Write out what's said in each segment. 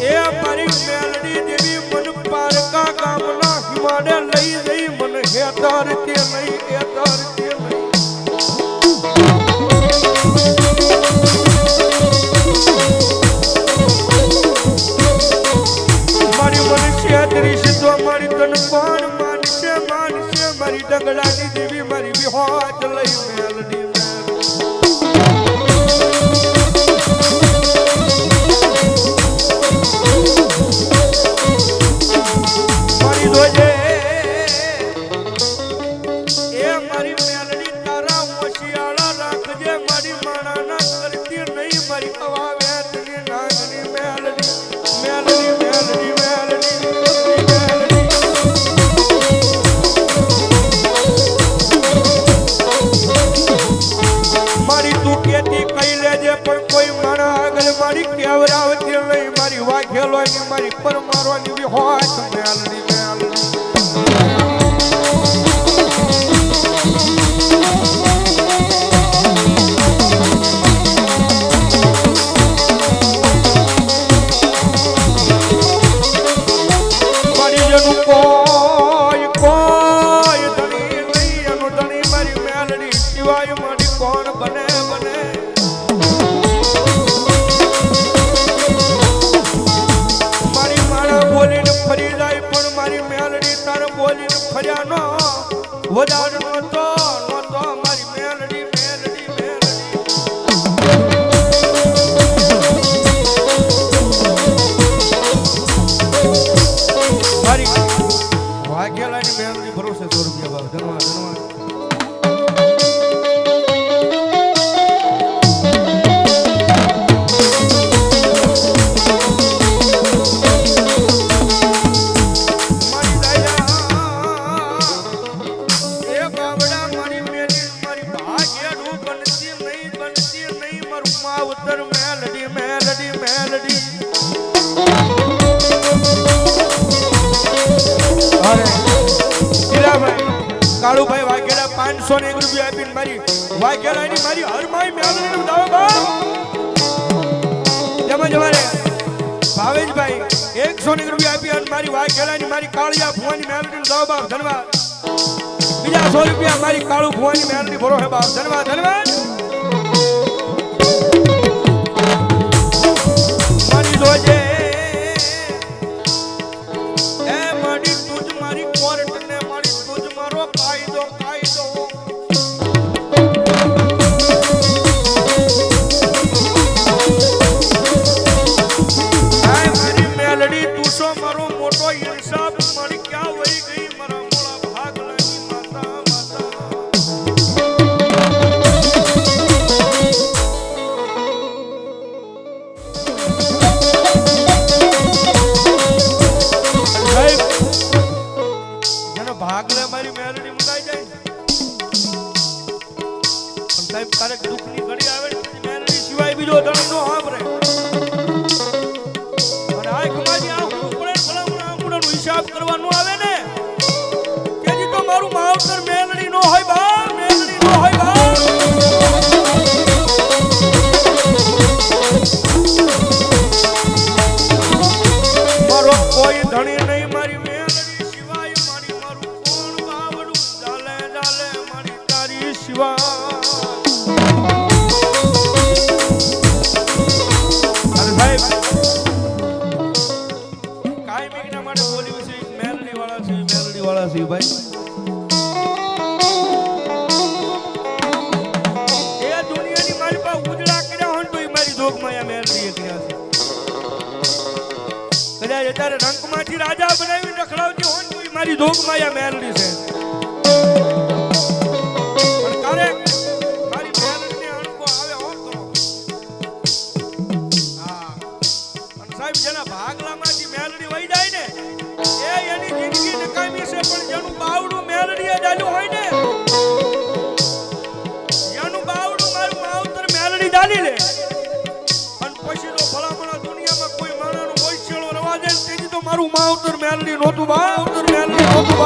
એ મારી મેલડી દેવી મન પારકા ગામના હિમાડે લઈ જઈ મન હેતર તે લઈ, હેતર તે લઈ. મારી મન છેતરી માનશે માનશે. મારી ડગલાની દેવી મારી વિહોત લઈ મેલડી આગળ મારી કેવરાવતી લઈ મારી વાઘેલોની મારી પરમારવાની બી હોત મેલડી મેલડી. મારી કાળુભાઈ વાઘેલા પાંચસો ને એક રૂપિયા આપીને મારી વાઘેલાની મારી હરમાઈ મેલડીનું દાવ તેમજ અમારે ભાવેશભાઈ એકસો ને એક રૂપિયા આપી અને મારી વાઘેલાની મારી કાળિયા ભુવાની મેલડીનું દાવ બાપ ધન્યવાદ. બીજા સો રૂપિયા મારી કાળુ ભુવાની મેળવી ભરો હે બાપ. ધન્યવાદ ધન્યવાદ. મોટો ઇન્સાફ મારી ક્યાં વહી ગઈ? મારા મોળા ભાગલાની માતા માતા. જેનો ભાગ લે મારી મેલડી મુકાઈ જાય ને. સાહેબ ક્યારેક દુઃખની ઘડી આવે ને મેલડી સિવાય બીજો ધણી નો સાંભળે. અને હિસાબ આવે ને? તેથી તો મારું માવતર મેલડી નો હોય બા. વાળા છે ભાઈ. એ દુનિયાની મારી પાસે ઉજળા કર્યા હોય ઈ મારી જોગમાં આ મેલડીએ કર્યા છે. અત્યારે રંગમાંથી રાજા બનાવી રખડાવતી હોય તો ઈ મારી જોગમાં આ મેલડી છે. તેથી તો મારું માવતર મેલડી નહોતું માવતર મેલડી નહોતું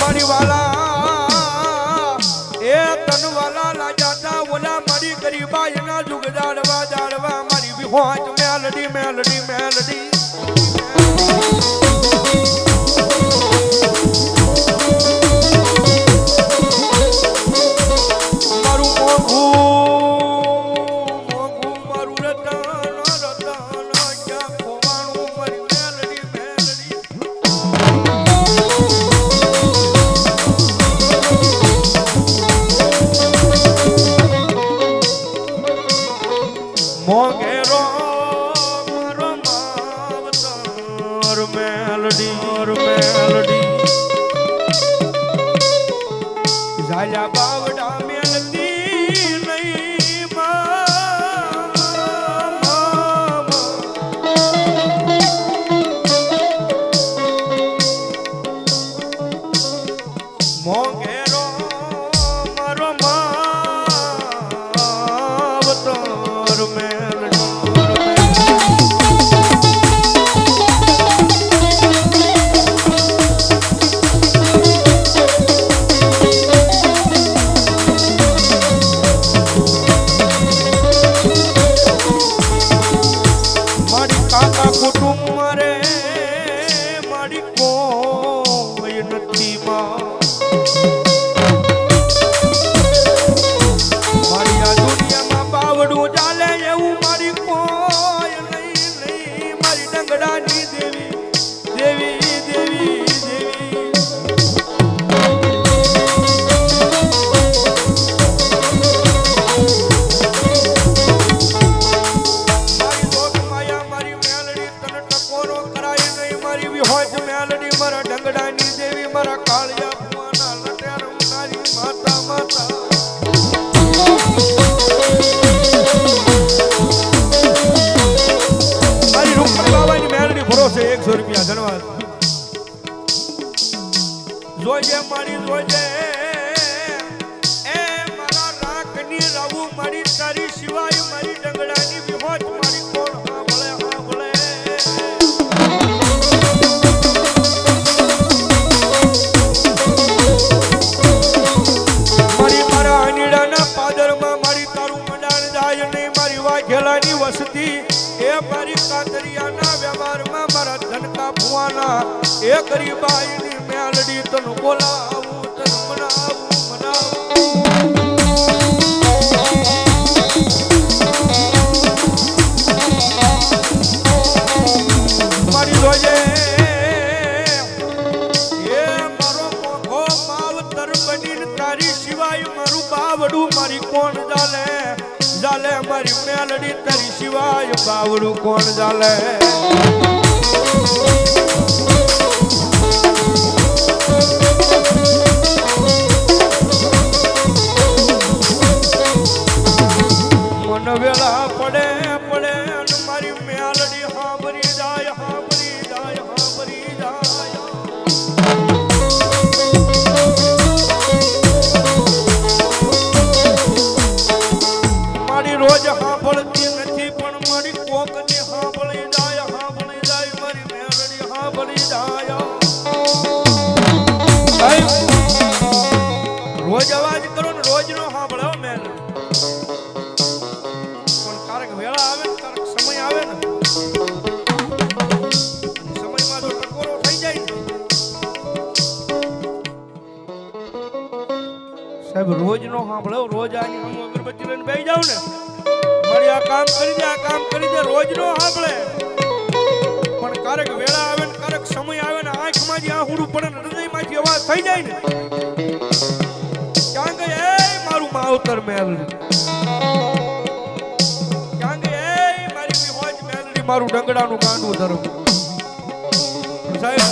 મારી વાલા, એ તન વાલા લાજાતા મારી ગરીબાઈ ના જુગ જાડવા જાડવા મારી વિહોચ મેલડી મેલડી મેલડી. એકસો રૂપિયા ધન્યવાદ મારી, જોજે. એ મારા રાખની રાવું મારી તારી સિવાય મારી ડંગડાની વિહોચ વાઘેલાની વસતી, એ મારી કાતરિયાના વ્યવહારમાં મારા ધનકા ભુવાના, એ ગરીબાઈની મેલડી તન બોલાવું, તન મનાવું મનાવું. તારી સિવાય મારું બાવડું મારી કોણ જાલે જાલે મારી મેલડી તારી સિવાય બાવડું કોણ જાલે? મારી કોક ને સાંભળી જાય હાંભળી જાય, મારી મેળડી હાંભળી જાય. રોજ અવાજ કરો ને રોજ નો સાંભળે હો મેલ. પણ કારક વેળા આવે ને કારક સમય આવે ને સમયમાં જો ટકોરો થઈ જાય સાહેબ, રોજ નો સાંભળો, રોજ આની હું અગરબત્તી લઈને બેસી જાઉં ને. મારી આ કામ કરી દે, આ કામ કરી દે, રોજ નો સાંભળે. પણ ક્યારેક વેળા આવે ને ક્યારેક સમય આવે ને આંખમાંથી આહુડું પડે ને હૃદયમાંથી અવાજ થઈ જાય ને. ક્યાં ગઈ? એ મારું માવતર મેલડી. ક્યાં ગઈ? એ મારી વિહોજ મેલડી, મારું ડંગડાનું ગાંડું ધરમ. સાહેબ,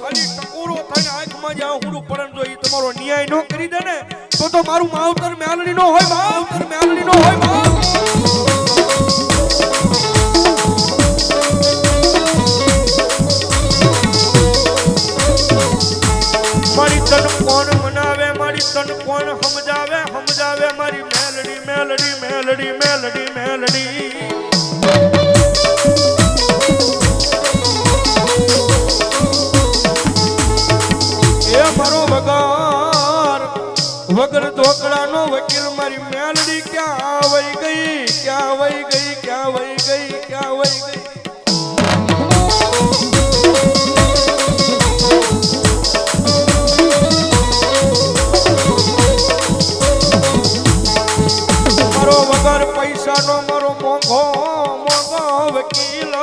ખાલી ટકોરો થઈને આંખમાં જ્યાં હુંડું પડે ને જો એ તમારો ન્યાય ન કરી દે ને. તો તો મારું માવતર મેલડી નો હોય, માવતર મેલડી નો હોય મારી તન કોણ મનાવે, મારી તન કોણ સમજાવે વગર ધોકડાનો વકીલ મારી મેલડી ક્યાં વહી ગઈ, ક્યાં વહી ગઈ, ક્યાં વહી ગઈ, ક્યાં વહી ગઈ? મારો વગર પૈસાનો મારો મોંઘો મોંઘો વકીલ.